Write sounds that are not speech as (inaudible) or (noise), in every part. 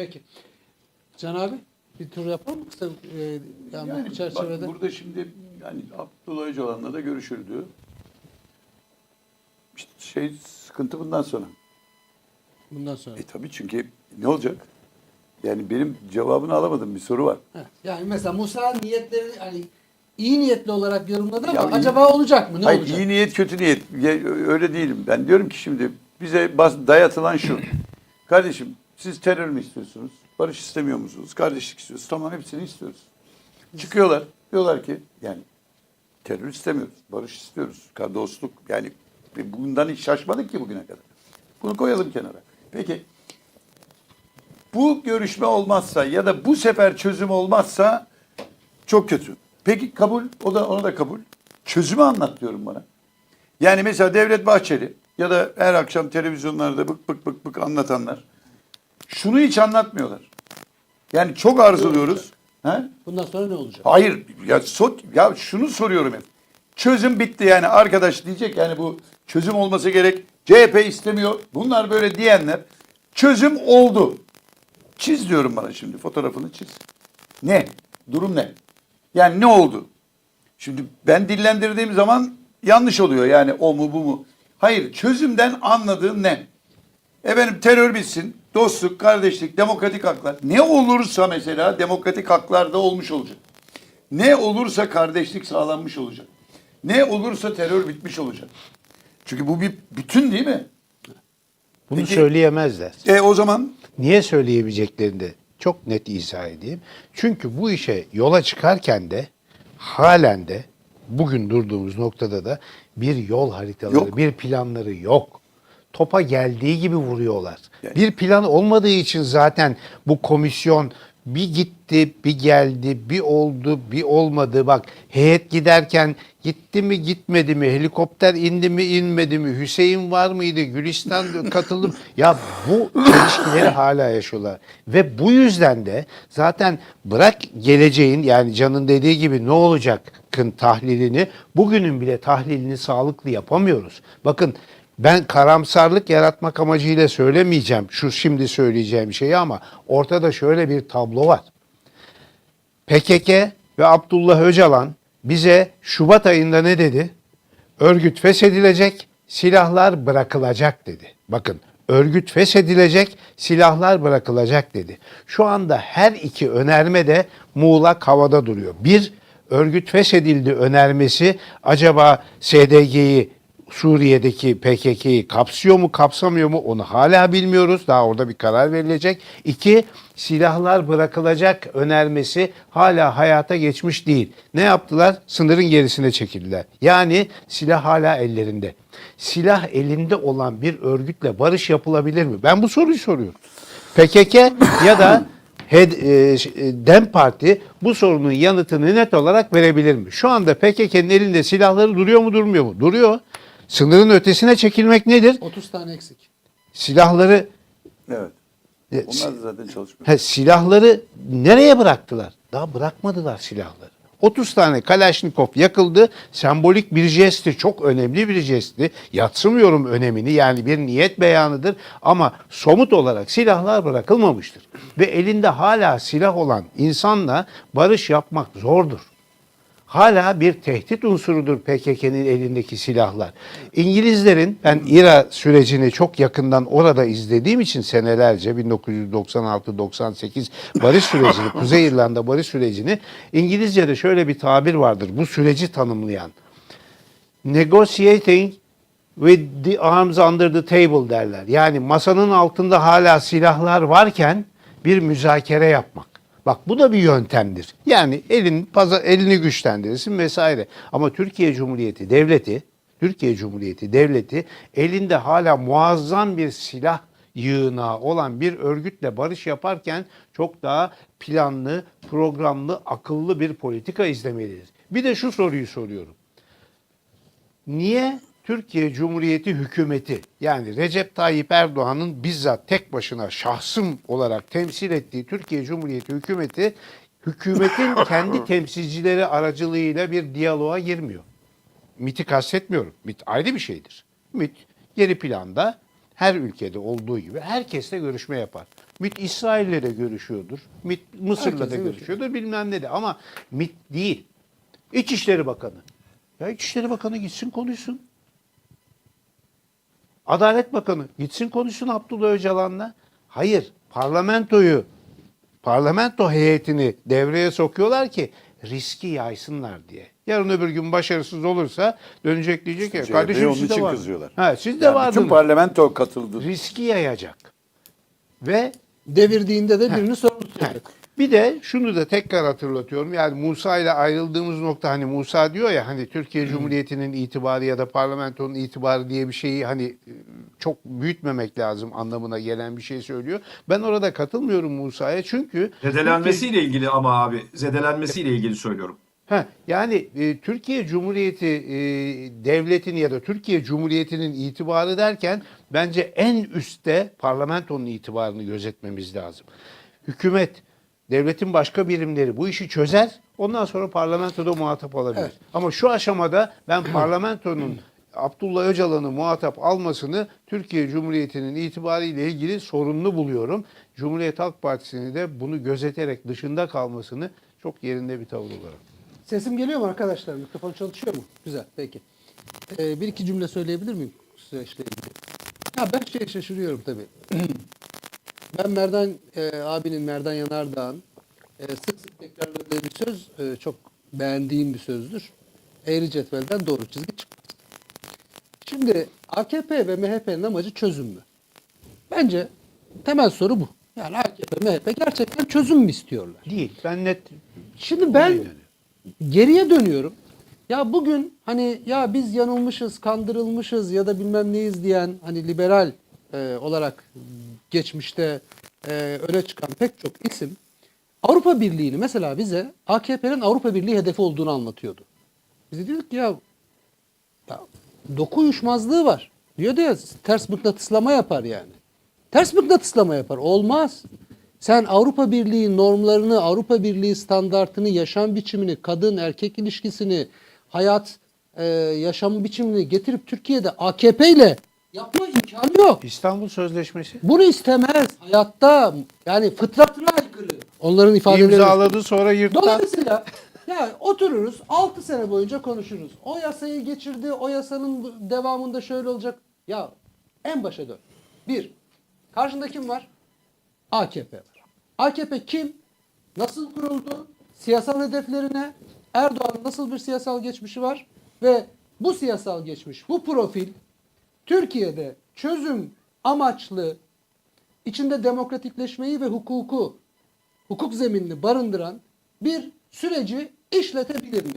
Peki. Can abi bir tur yapalım mı kısa e, yani, Yani bu çerçevede? bak burada şimdi yani Abdullah Öcalan'la da görüşüldü. İşte şey sıkıntı bundan sonra. Bundan sonra. E tabii çünkü ne olacak? Yani benim cevabını alamadığım bir soru var. Heh, Yani mesela Musa niyetleri hani iyi niyetli olarak yorumladı ama Ya iyi- acaba olacak mı? Ne Hayır olacak? iyi niyet kötü niyet öyle değilim. Ben diyorum ki şimdi bize bas, dayatılan şu. Kardeşim siz terör mü istiyorsunuz? Barış istemiyor musunuz? Kardeşlik istiyorsunuz. Tamam hepsini istiyoruz. Çıkıyorlar. Diyorlar ki yani terör istemiyoruz. Barış istiyoruz. Dostluk yani bundan hiç şaşmadık ki bugüne kadar. Bunu koyalım kenara. Peki bu görüşme olmazsa ya da bu sefer çözüm olmazsa çok kötü. Peki kabul, o da ona da kabul. Çözümü anlat diyorum bana. Yani mesela Devlet Bahçeli ya da her akşam televizyonlarda bık bık bık bık anlatanlar şunu hiç anlatmıyorlar. Yani çok arzuluyoruz. He? Bundan sonra ne olacak? Hayır ya, so, ya şunu soruyorum hep. Çözüm bitti yani arkadaş diyecek yani bu çözüm olması gerek. CHP istemiyor. Bunlar böyle diyenler çözüm oldu. Çiz diyorum bana şimdi fotoğrafını çiz. Ne? Durum ne? Yani ne oldu? Şimdi ben dillendirdiğim zaman yanlış oluyor yani o mu bu mu? Hayır çözümden anladığın ne? Efendim terör bitsin, dostluk, kardeşlik, demokratik haklar. Ne olursa mesela demokratik haklar da olmuş olacak. Ne olursa kardeşlik sağlanmış olacak. Ne olursa terör bitmiş olacak. Çünkü bu bir bütün değil mi? Bunu Peki- söyleyemezler. E o zaman Niye söyleyebileceklerini de çok net izah edeyim. Çünkü bu işe yola çıkarken de halen de bugün durduğumuz noktada da bir yol haritaları, Yok. bir planları yok. Topa geldiği gibi vuruyorlar. Yani- Bir plan olmadığı için zaten bu komisyon bir gitti, bir geldi, bir oldu, bir olmadı. Bak heyet giderken gitti mi gitmedi mi, helikopter indi mi inmedi mi, Hüseyin var mıydı, Gülistan katıldım. Ya bu çelişkileri hala yaşıyorlar. Ve bu yüzden de zaten bırak geleceğin yani Can'ın dediği gibi ne olacakın tahlilini, bugünün bile tahlilini sağlıklı yapamıyoruz. Bakın ben karamsarlık yaratmak amacıyla söylemeyeceğim şu şimdi söyleyeceğim şeyi ama ortada şöyle bir tablo var. PKK ve Abdullah Öcalan bize Şubat ayında ne dedi? Örgüt feshedilecek, silahlar bırakılacak dedi. Bakın örgüt feshedilecek, silahlar bırakılacak dedi. Şu anda her iki önerme de muğlak havada duruyor. Bir, örgüt feshedildi önermesi acaba SDG'yi Suriye'deki PKK'yı kapsıyor mu kapsamıyor mu onu hala bilmiyoruz. Daha orada bir karar verilecek. İki, silahlar bırakılacak önermesi hala hayata geçmiş değil. Ne yaptılar? Sınırın gerisine çekildiler. Yani silah hala ellerinde. Silah elinde olan bir örgütle barış yapılabilir mi? Ben bu soruyu soruyorum. PKK ya da e, ş- e, DEM Parti bu sorunun yanıtını net olarak verebilir mi? Şu anda PKK'nın elinde silahları duruyor mu durmuyor mu? Duruyor. Sınırın ötesine çekilmek nedir? 30 tane eksik. Silahları evet. e, Onlar da zaten çalışmıyor. he, silahları nereye bıraktılar? Daha bırakmadılar silahları. 30 tane Kalaşnikov yakıldı. Sembolik bir jestti. Çok önemli bir jestti. Yatsımıyorum önemini. Yani bir niyet beyanıdır. Ama somut olarak silahlar bırakılmamıştır. Ve elinde hala silah olan insanla barış yapmak zordur. Hala bir tehdit unsurudur PKK'nın elindeki silahlar. İngilizlerin ben İRA sürecini çok yakından orada izlediğim için senelerce 1996-98 barış sürecini, (laughs) Kuzey İrlanda barış sürecini İngilizce'de şöyle bir tabir vardır bu süreci tanımlayan. Negotiating with the arms under the table derler. Yani masanın altında hala silahlar varken bir müzakere yapmak. Bak bu da bir yöntemdir. Yani elin paza, elini güçlendirirsin vesaire. Ama Türkiye Cumhuriyeti devleti, Türkiye Cumhuriyeti devleti elinde hala muazzam bir silah yığınağı olan bir örgütle barış yaparken çok daha planlı, programlı, akıllı bir politika izlemelidir. Bir de şu soruyu soruyorum. Niye Türkiye Cumhuriyeti hükümeti yani Recep Tayyip Erdoğan'ın bizzat tek başına şahsım olarak temsil ettiği Türkiye Cumhuriyeti hükümeti hükümetin (laughs) kendi temsilcileri aracılığıyla bir diyaloğa girmiyor. MIT'i kastetmiyorum. MIT ayrı bir şeydir. MIT geri planda her ülkede olduğu gibi herkesle görüşme yapar. MİT İsrail'le de görüşüyordur. MİT Mısır'la da görüşüyordur bilmem ne de ama MİT değil. İçişleri Bakanı. Ya İçişleri Bakanı gitsin konuşsun. Adalet Bakanı gitsin konuşsun Abdullah Öcalan'la. Hayır parlamentoyu parlamento heyetini devreye sokuyorlar ki riski yaysınlar diye. Yarın öbür gün başarısız olursa dönecek diyecek ya CHP kardeşim onun siz de için var. kızıyorlar. Ha, siz de Yani vardınız. bütün parlamento katıldı. riski yayacak. Ve Devirdiğinde de birini sorumlu tutacak. Bir de şunu da tekrar hatırlatıyorum. Yani Musa ile ayrıldığımız nokta hani Musa diyor ya hani Türkiye Cumhuriyeti'nin itibarı ya da parlamentonun itibarı diye bir şeyi hani e, çok büyütmemek lazım anlamına gelen bir şey söylüyor. Ben orada katılmıyorum Musa'ya çünkü Zedelenmesiyle ilgili ama abi zedelenmesiyle ilgili söylüyorum. Ha, yani e, Türkiye Cumhuriyeti e, devletini ya da Türkiye Cumhuriyeti'nin itibarı derken bence en üstte parlamentonun itibarını gözetmemiz lazım. Hükümet, devletin başka birimleri bu işi çözer. Ondan sonra parlamentoda muhatap alabilir. Evet. Ama şu aşamada ben parlamentonun (clears throat) Abdullah Öcalan'ı muhatap almasını Türkiye Cumhuriyeti'nin itibarıyla ilgili sorunlu buluyorum. Cumhuriyet Halk Partisi'ni de bunu gözeterek dışında kalmasını çok yerinde bir tavır olarak. Sesim geliyor mu arkadaşlar? Mikrofon çalışıyor mu? Güzel, peki. Ee, bir iki cümle söyleyebilir miyim süreçle ilgili? Ya ben şey şaşırıyorum tabii. (clears throat) ben Merdan e, abinin, Merdan Yanardağ'ın e, sık sık tekrarladığı bir söz, e, çok beğendiğim bir sözdür. Eğri cetvelden doğru çizgi çıkmaz. Şimdi AKP ve MHP'nin amacı çözüm mü? Bence temel soru bu. Yani AKP, MHP gerçekten çözüm mü istiyorlar? Değil. Ben net Şimdi ben geriye dönüyorum. Ya bugün hani ya biz yanılmışız, kandırılmışız ya da bilmem neyiz diyen hani liberal e, olarak geçmişte e, öne çıkan pek çok isim Avrupa Birliği'ni mesela bize AKP'nin Avrupa Birliği hedefi olduğunu anlatıyordu. Biz de diyorduk ya, ya doku uyuşmazlığı var. Diyordu ya ters mıknatıslama yapar yani. Ters mıknatıslama yapar. Olmaz. Sen Avrupa Birliği normlarını, Avrupa Birliği standartını, yaşam biçimini, kadın erkek ilişkisini, hayat e, yaşam biçimini getirip Türkiye'de AKP ile yapma imkanı yok. İstanbul Sözleşmesi Bunu istemez. Hayatta yani fıtratına aykırı. Onların ifadeleri. imzaladı sonra yırttı. Dolayısıyla ya otururuz 6 sene boyunca konuşuruz. O yasayı geçirdi, o yasanın devamında şöyle olacak. Ya en başa dön. Bir, karşında kim var? AKP var. AKP kim? Nasıl kuruldu? Siyasal hedeflerine Erdoğan'ın nasıl bir siyasal geçmişi var? Ve bu siyasal geçmiş, bu profil Türkiye'de çözüm amaçlı içinde demokratikleşmeyi ve hukuku hukuk zeminini barındıran bir süreci işletebilir mi?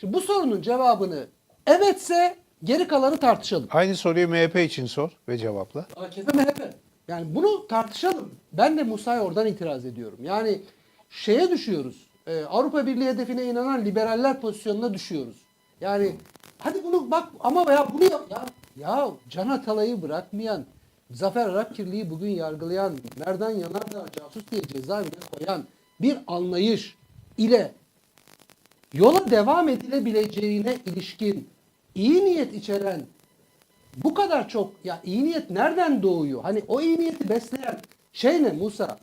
Şimdi bu sorunun cevabını evetse geri kalanı tartışalım. Aynı soruyu MHP için sor ve cevapla. AKP MHP. Yani bunu tartışalım. Ben de Musa'ya oradan itiraz ediyorum. Yani şeye düşüyoruz. Ee, Avrupa Birliği hedefine inanan liberaller pozisyonuna düşüyoruz. Yani hadi bunu bak ama ya bunu yap. Ya, ya Can Atalay'ı bırakmayan, Zafer Arakirli'yi bugün yargılayan, Merdan Yanardağ casus diye cezaevine koyan bir anlayış ile yola devam edilebileceğine ilişkin iyi niyet içeren bu kadar çok ya iyi niyet nereden doğuyor? Hani o iyi niyeti besleyen şey ne Musa?